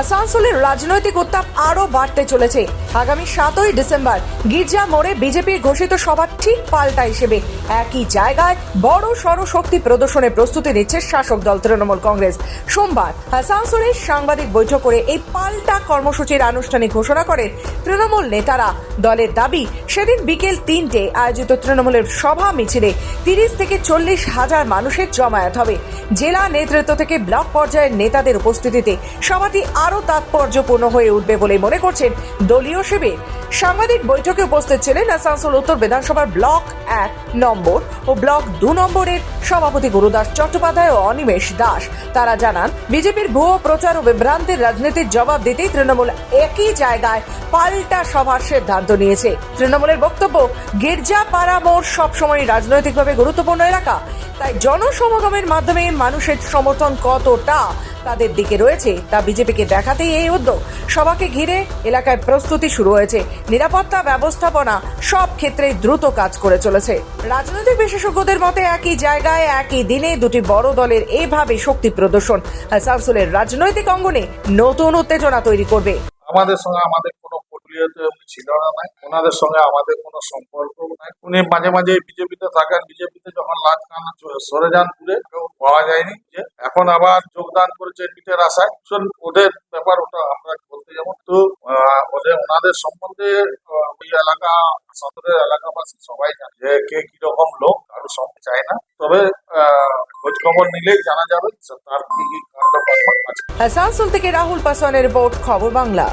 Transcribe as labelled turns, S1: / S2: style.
S1: আসানসোলের রাজনৈতিক উত্তাপ আরও বাড়তে চলেছে। আগামী সাতই ডিসেম্বর গির্জা মোড়ে বিজেপির ঘোষিত সভা ঠিক পাল্টা হিসেবে। একই জায়গায় বড় সড় শক্তি প্রদর্শনে প্রস্তুতি নিচ্ছে শাসক দল তৃণমূল কংগ্রেস। সোমবার আসানসোলে সাংবাদিক বৈঠক করে এই পাল্টা কর্মসূচির আনুষ্ঠানিক ঘোষণা করেন তৃণমূল নেতারা। দলের দাবি সেদিন বিকেল তিনটে আয়োজিত তৃণমূলের সভা মিছিলে তিরিশ থেকে চল্লিশ হাজার মানুষের জমায়েত হবে। জেলা নেতৃত্ব থেকে ব্লক পর্যায়ের নেতাদের উপস্থিতিতে সভাটি আরও তাৎপর্যপূর্ণ হয়ে উঠবে বলে মনে করছেন দলীয় শিবির। সাংবাদিক বৈঠকে উপস্থিত ছিলেন আসানসোল উত্তর বিধানসভার ব্লক এক নম্বর ও ব্লক দু নম্বরের সভাপতি গুরুদাস চট্টোপাধ্যায় ও অনিমেষ দাস। তারা জানান, বিজেপির ভুয়ো প্রচার ও বিভ্রান্তির রাজনীতির জবাব দিতেই তৃণমূল একই জায়গায় পাল্টা সভার সিদ্ধান্ত নিয়েছে। তৃণমূলের বক্তব্য গির্জা পাড়া মোড় সবসময় রাজনৈতিকভাবে গুরুত্বপূর্ণ এলাকা। তাই জনসমাগমের মাধ্যমে মানুষের সমর্থন কতটা? তাদের দিকে রয়েছে। তা বিজেপিকে দেখাতেই এই উদ্যোগ। সভাকে ঘিরে এলাকায় প্রস্তুতি শুরু হয়েছে। নিরাপত্তা ব্যবস্থাপনা সব ক্ষেত্রে দ্রুত কাজ করে চলেছে। রাজনৈতিক বিশেষজ্ঞদের মতে একই জায়গায় একই দিনে দুটি বড় দলের এভাবে শক্তি প্রদর্শন আসানসোলের রাজনৈতিক অঙ্গনে নতুন উত্তেজনা তৈরি করবে।
S2: আমাদের সঙ্গে আমাদের কোনো ছিল না, নাই। ওনাদের সঙ্গে আমাদের কোনো সম্পর্ক নাই। উনি মাঝে মাঝে বিজেপিতে থাকেন। বিজেপিতে যখন লাজ সরে যান দূরে, কেউ পাওয়া যায়নি যে, এখন আবার যোগদান করেছে পিঠের আশায়। ওদের ব্যাপার ওটা আমরা বলতে যাব। তো ওদের, ওনাদের সম্বন্ধে ওই এলাকা, সদরের এলাকাবাসী সবাই জানে যে কে কীরকম লোক কারও সব চায় না। তবে খোঁজ খবর নিলেই জানা যাবে তার কি কি
S1: আসানসোল থেকে রাহুল পাসওয়ানের রিপোর্ট, খবর বাংলা।